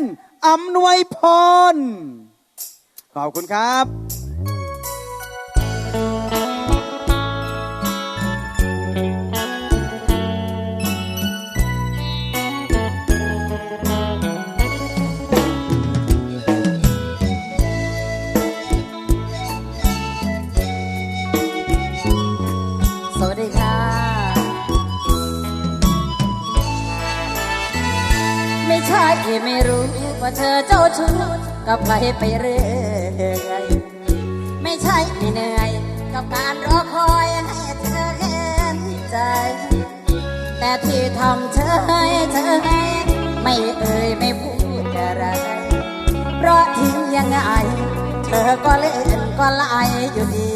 นอำนวยพร ขอบคุณครับ ไม่รู้ว่าเธอเจ้าชู้กับใครไปเรื่อยไม่ใช่ไม่เหนื่อยกับการรอคอยให้เธอเห็นใจ แต่ที่ทำเธอให้เธอให้ไม่เอ่ยไม่พูดอะไร เพราะทิ้งยังไง เธอก็เล่นก็ไล่อยู่ดี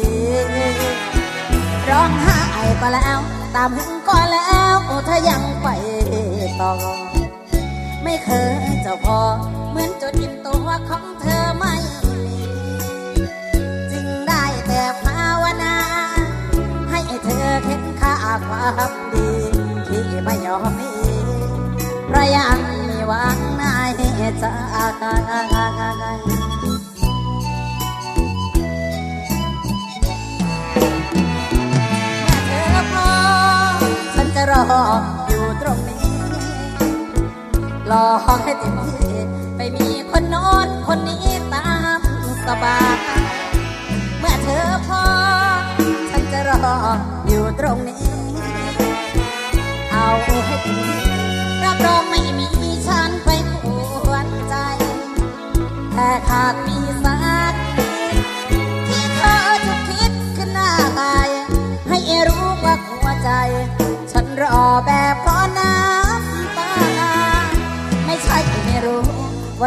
ร้องไห้ก็แล้ว ตามหึงก็แล้วเธอยังไปต่อ ไม่เคยเจ้าพอ เหมือนจุดอิ่มตัวของเธอไม่มีจึงได้แต่ภาวนา ให้เธอเห็นค่าความดี ที่ไม่ยอมหนีเพราะยังมีหวังในใจเธอพอฉันจะรอ รอให้เต็มที่ไปมีคนโน้นคนนี้ตามสบายเมื่อเธอพอ ฉันจะรออยู่ตรงนี้ เอาให้เต็มที่รับรองไม่มีฉันไปกวนใจ แต่ขาดมี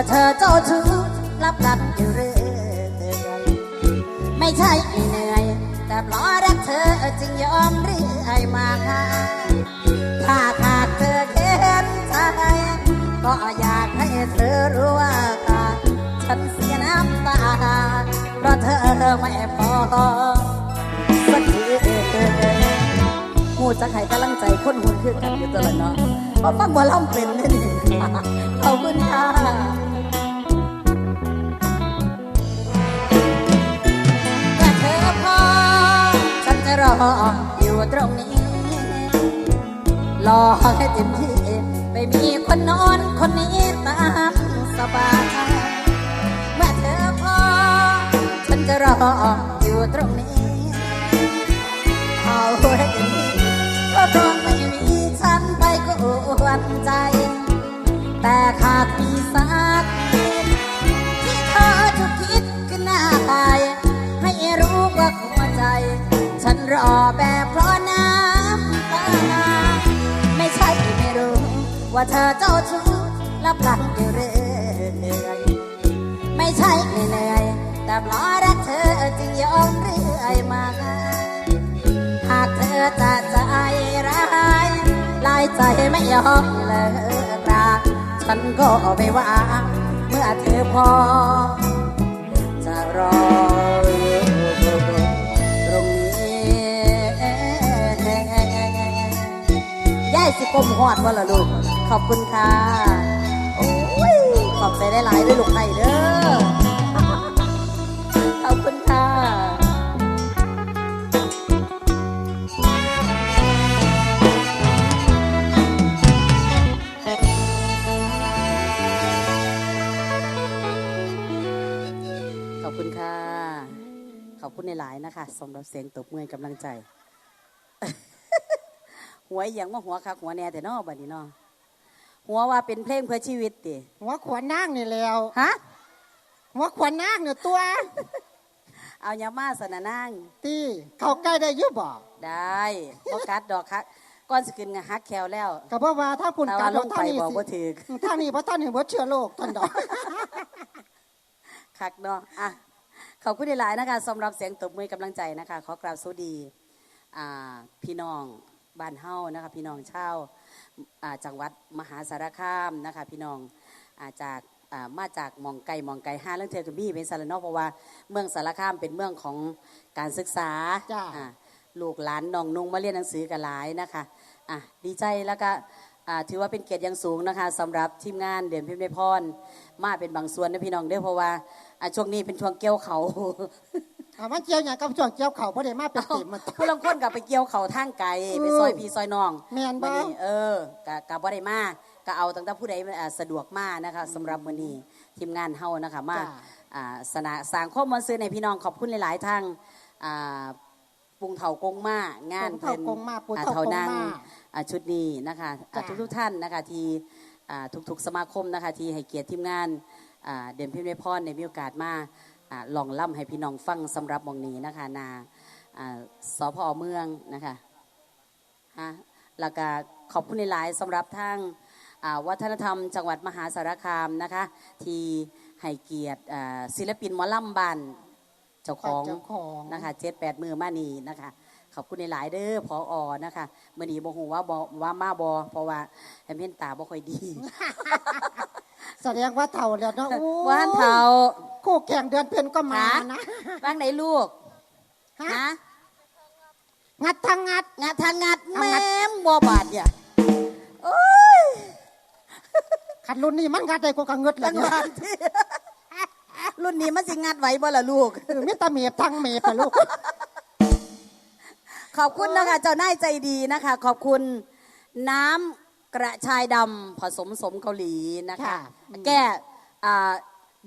ว่าเธอเจ้าชู้รับกันอยู่เรื่อยไม่ใช่ไม่เหนื่อย แต่เพราะรักเธอจึงยอมเรื่อยมาถ้าขาดเธอเข็นใจก็อยากให้เธอรู้ว่าฉันเสียน้ำตาเพราะเธอไม่พอสักทีหูจะให้กำลังใจคนหุ่นคือกันอยู่ตลอดเนาะเพราะฟังบ่ล่ำเป็นนี่ขอบคุณค่ะ ออยู่ตรงนี้รอให้เต็มที่ไปมีคนนอนคนนี้ตามสบายเมื่อเธอพอฉันจะรออยู่ตรงนี้เอาให้เต็มที่เพราะคงไม่มีฉันไปกวนใจ แต่ขาดมีสักนิดที่เธอจะคิดขึ้นหน้าตายให้รู้ว่า หัวใจฉันรอแบบเพราะน้ำตาไม่ใช่ไม่รู้ ว่าเธอเจ้าชู้รับกันอยู่เรื่อยไม่ใช่ไม่เหนื่อยแต่เพราะรักเธอจึงยอมเรื่อยมาหากเธอจะใจร้ายลายใจไม่ยอมเลิกราฉันก็ไม่ว่าเมื่อเธอพอจะรอ กลมหอดว่าละลูกขอบคุณค่ะโอ้ยขอบใจได้หลายด้วยลูกไข่เด้อขอบคุณค่ะขอบคุณค่ะ ขอบคุณในหลายนะคะสำหรับเสียงตบมือกำลังใจ หัวอหย่างว่าหัวคักหัวแน่แต่นอบัดนี้เนอหัวว่าเป็นเพลงเพื่อชีวิตติหัวขวานนางนี่แล้วฮะหัวขวานนางเนี่ยตัว เอายามาสนะนางตีเขาใกล้ได้อยุบบ่ได้บ่กัดดอกคักก่อนสกินงฮักแควแล้วก็เพราะว่าถ้าคุณแต่กาว่ารลงไปท่านนี่บอกบ่สิถึกท่านนี่เพราะท่านเห็นว่าเชื้อโรคท่านดอกคักเนาะอะขอบคุณหลายๆนะคะสำหรับเสียงตบมือกำลังใจนะคะ ขอกราบสวัสดีอ่าพี่น้อง บ้านเฮานะคะพี่น้องชาวอ่าจังหวัดมหาสารคามนะคะพี่น้องอาจากอ่ามาจากหมองไก่มองไก่ห้าเรื่องเทอร์กบี้เป็นสารเนอกเพราะว่าเมืองสารคามเป็นเมืองของการศึกษาจ้าอ่าลูกหลานน้องนุ่งมาเรียนหนังสือกันหลายนะคะอะดีใจแล้วก็อ่าถือว่าเป็นเกียรติอย่างสูงนะคะสำหรับทีมงานเดือนพิมพ์ในพรมาเป็นบางส่วนนะพี่น้องเด้อเพราะว่าอ่าช่วงนี้เป็นช่วงเกี่ยวเขา อ่ามันเกี่ยวอย่างกับช่วงเกี่ยวเขาบ่ได้มาเป็นเต็มมัน ผู้ลางคนกับไปเกี่ยวเขาทางไกลไปซอยพี่ซอยน้องแม่นบ่มื้อนี้เออกะกะบ่ได้มาก็เอาตั้งแต่ผู้ใดอ่าสะดวกมานะคะสำหรับมื้อนี้ทีมงานเฮานะคะมาจ้าอ่าสนาสร้างข้อมูลซื้อในพี่น้องขอบคุณหลาย ๆ ทางอ่าปรุงเถากงมางานปรุงเถากงมาปรุงเถากงมาอ่นั่งอ่าชุดนี้นะคะอ่าจ้าทุกๆท่านนะคะที่อ่าทุกๆสมาคมนะคะที่ให้เกียรติทีมงานอ่าเดือนพิมพ์ในพรในมีโอกาสมาอ่า ลองล่ำให้พี่น้องฟังสำหรับหมองนี้นะคะนาอ่าสพเมืองนะคะฮะแล้วก็ขอบคุณหลายๆสำหรับทางอ่าวัฒนธรรม จังหวัดมหาสารคามนะคะที่ให้เกียรติอ่าศิลปินหมอลำบันเจ้าของเจ้าของนะคะเจ็ดแปดมือมานีนะคะขอบคุณหลายๆเด้อพออนะคะเมื่อนี้บอกหูว่าบอว่ามาบอเพราะว่าแอมเห็นตาบ่ค่อยดีแสดงว่าเท่าแล้วเนาะโอ้ว่านเทา คู่แข่งเดือนเพ็ญก็มานะบ้างไหนลูกฮะนะงัดทางงัดงัดทางงัดเอาแม่งัดมบัวบาดเนี่ยโอ้ยขัดรุ่นนี้มันงัดได้กว่ากังเงิดเลจัยงเนี่หยวะที่รุ่นนี้มันสิงัดไหวบ่ล่ะลูกเออมิตรเมียบทางเมียบไปลูกขอบคุณนะคะเจ้านายใจดีนะคะ ขอบคุณน้ำกระชายดำผสมสมเกาหลีนะคะค่ะแก้อ่า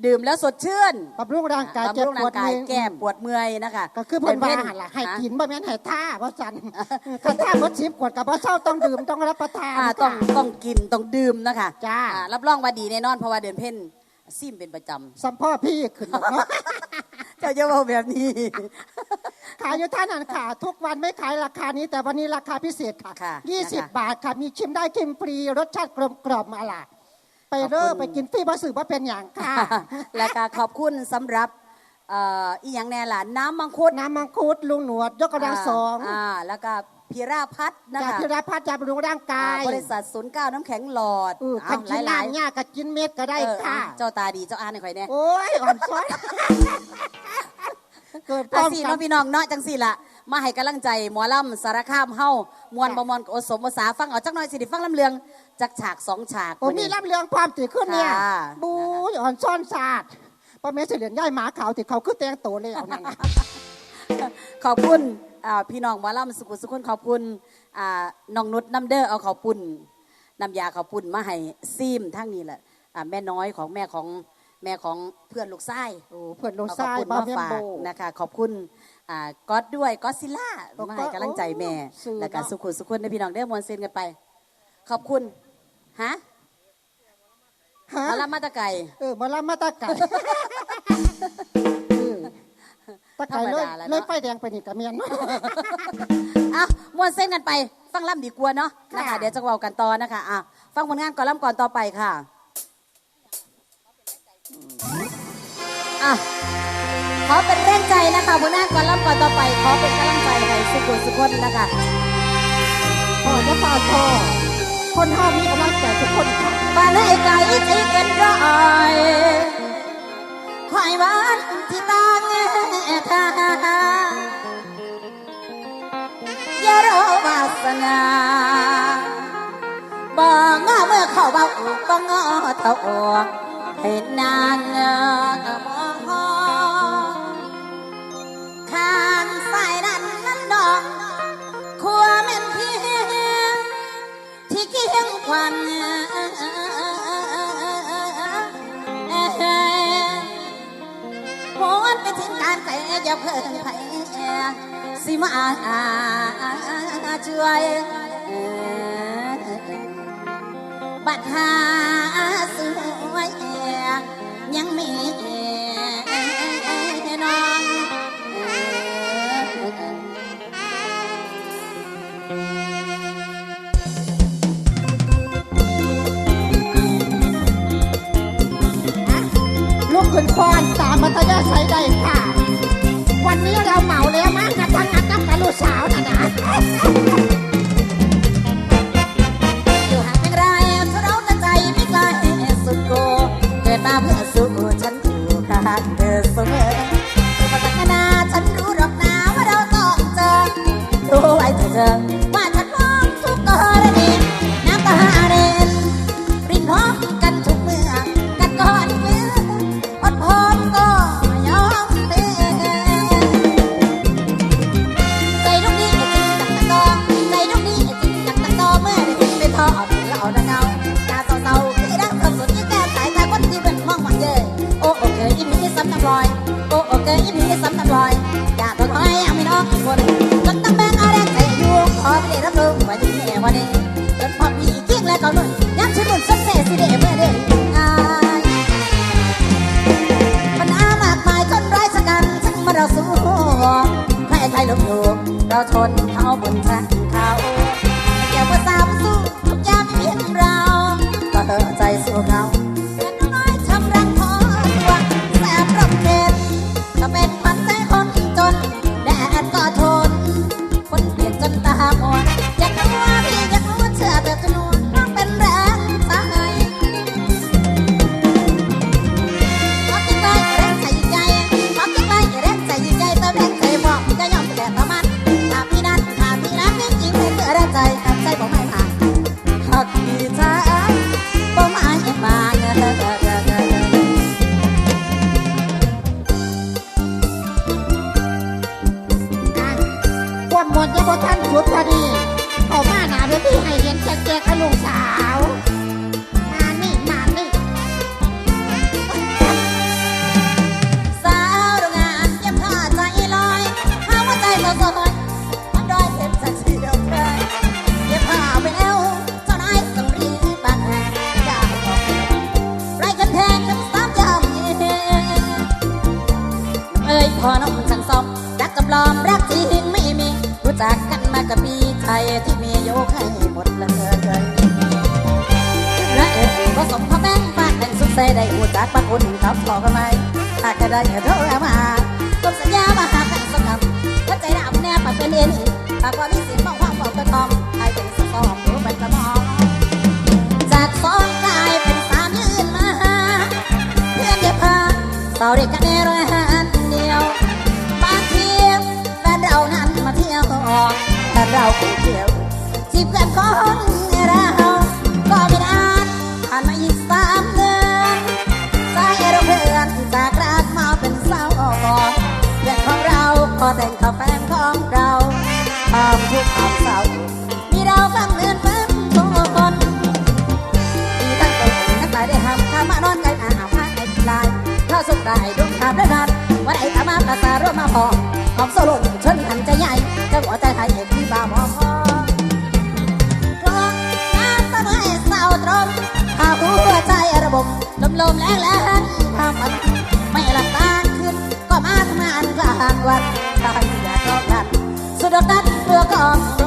ดื่มแล้วสดชื่นบำรุงร่างกายบำเจ็บรุงปร่าวดงกายมือแก้ปวดเมื่อยนะคะก็คือเพิ่นว่าป็หั่นล่ะให้ฮะกินบ่แม่นให้ท่าบ่จันถ้าท่าบ่ชิบกวดกับบ่เช้าต้องดื่มต้องรับประทานอ่าต้องต้องกินต้องดื่มนะคะจ้าอ่ารับรองว่าดีแน่นอนเพราะว่าเดือนเพ่นซิมเป็นประจสัมพ่อพี่ขึ้นแล้วเนาะำเจ้าจะบอกแบบนี้ ขายอยู่ท่านั้นค่ะ ทุกวันไม่ขายราคานี้ แต่วันนี้ราคาพิเศษค่ะค่ะยี่สิบนะคะบาทค่ะ มีชิมได้ชิมฟรีรสชาติกลมกล่อมมาล่ะ ไปเริ่ขอบคุณไปกินฟรีบ่สื่อว่าเป็นอย่างค่ะ และก็ขอบคุณสำหรับเอ่ออีหยังแน่ล่ะน้ำมังคุดน้ำมังคุดลุงหนวดยกกำลังสองอ่าแล้วก็พิราพัฒน์นะจากคะพิรพัฒน์ยาบำรุงร่างกาอ่าย บริษัทศูนย์เก้าน้ำแข็งหลอดเออเอาคันกินหลายน้ำยาก็กินเม็ดก็ๆได้เออค่ะ เจ้าตาดีเจ้าอ่านให้ข่อยแน่โอ้ยอ่อนซ้อนเกิดพร้อาอมสี่กัน้องนพี่น้องเนาะจังสี่ละมาให้กำลังใจหมอลำสารคามเฮามวนค่ะบมวนโอสมภาษาฟังเอาจักหน่อยสิไดิฟังลำเลือง จากฉากสองฉากโอ้มีรับเรื่องความติขึ้นเนี่ยค่ะบูยอ่อนซ้อนศาสตร์ป้าเมสเสลียนย่ายหมาขาวติเขาคือแตงโตแล้วนั่นน่ะขอบคุณอ่าพี่น้องหมอลำสุขุมสุขคนขอบคุณอ่าน้องนุชน้ำเด้อเอาขอบปุ่นน้ำยาขอบปุ่นมาให้ซีมทั้งนี้แหละอ่าแม่น้อยของแม่ของแม่ของเพื่อนลูกไส้โอ้เพื่อนลงเอาขทอบรายคุณบ้ามาเมมฝาโบกนะคะ ขอบคุณอ่าก๊อตด้วยก๊อตซิล่าโอ้มาให้กำลังใจแม่โอ้สื่อแล้วก็เนาะสุขุมสุขคนในพี่น้องได้อมวลเซนกันไป ขอบคุณฮะฮะหมาลำมาตะไก่เออมาลามาตาไก่เออตาไก่เลยธรรมดาแล้วเนอะเลยไฟแดงไปนี่กับเมียนอะมวนเส้นกันไป ฟังล่ำดีกว่าเนาะนะคะค่ะเดี๋ยวจะเว้ากันต่อนะคะอะฟังผลงานก่อนล่ำก่อนต่อไปค่ะอะขอเป็นแรงใจนะคะผลงานก่อนล่ำก่อนต่อไป ขอเป็นกำลังใจให้สุขุมสุขคนนะคะพอจะปาดคอ คนห้ามีกำลังใจทุกคนค่ะบ้านให้ไกลที่เกินร้อยควายหวานที่ตาเงทาอย่ารอวาสนาบ่งอเมื่อเข้าเบาอุบบ่งอเท่าออกให้นนางมอง วันไปถึงการแต่อย่าเพิ่งไผสิมาช่วยบัดหาส เกิดมาเพื่อสู้ฉันอยู่ข้างเธอเสมออุปสรรคนาฉันรู้หรอกนะว่าเราต้องเจอรู้ไว้เถอะเธอ เกยมีสำนักลอยอย่าตัวถอยเอาไม่น้องอีกคน ความหมดยังบ่ทันสุดพอดีเอามาหนาเวทีให้เห็นแจ๊กๆกับลูกสาวมานี่มานี่สาวโรงงานเย็บผ้าใจลอยหาว่าใจเราซอยมันดอยเข็มจากเสียวเธอเย็บผ้าไปแล้วเจ้านายต้องรีบบังอย่าบอกไรกันแทงกันสามยามเย็นเอ้ยพอน้องสั่งสมรักกับปลอม ที่มียกให้หมดเลยและเอ๋ก็สมพอแม่งปากแห่งสุดใจได้รู้จักปากอุ่นครับพอกันไหมถ้าแค่ได้เธอมาต้นสัญญามาหากันสักคำถ้าใจดำแน่ปากเป็นเอ็นอีปากว่ามีเสียงบอกความบอกกระทอมใครเป็นสะสอบหรือเป็นกระมองจากสองกายเป็นสามยืนมาเพื่อนอย่าพาเศร้าเด็กกันในร้อยหัน ออกโซโล่ชนหันใจใหญ่จะหัวใจหายเห็นที่บ้าหมอคอคลองน้ำตะเมื่อยเศร้าตรงหาหัวใจระบบลมลมแรงแรงทำมันไม่หลับตาขึ้น ก็มาทำงานกลางวันทางอย่าต้องกันสุดดันเพื่อกอง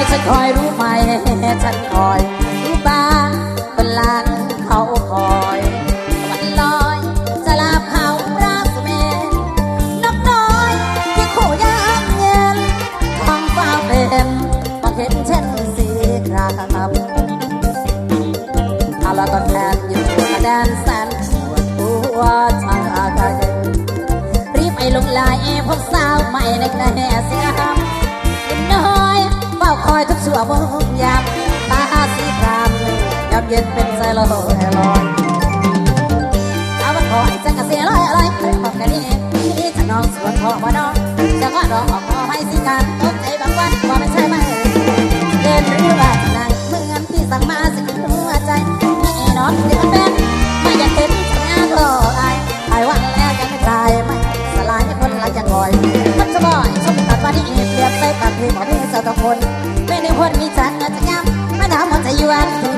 ฉันคอยฉันคอยรู้ไหม ฉันคอยรู้บ้างคนลังเขาคอยวันลอยจะลาเขารักเมนกน้อยที่โคยามเย็นท้องฟ้าเป็นมองเห็นเช่นสีครามอาลาก็แทนอยู่แดนแสนปวดหัวชางอาเกยรีบไปลงลายพวกสาวใหม่ในกระแหเสียหำ อยทุกชั่วโมงยามตาสีครามยามเย็นเป็นใจลอยลอยเอาวันคอยจังกะเสียลอยลอยเคยพบกันนี่นี่จะน้องสวนพอมาน้องจะก็ดอกออกพอไม่สิการตกใจบางวันว่าไม่ใช่ไหมเดินหรือว่านั่งเหมือนที่สั่งมาสิหัวใจนี่น้องเดี๋ยวเป็นไม่อยากเห็นทำงานก็อายอายวันแล้วยังไม่ตายไม่สลายคนละจะคอยมันจะบ่อยชมตัดวันนี้เปรียบใส่ตัดที่หมอที่เจ้าต้องคน ไม่ได้คนมีจันก็จะย้ำไม่ถามว่าจะยวน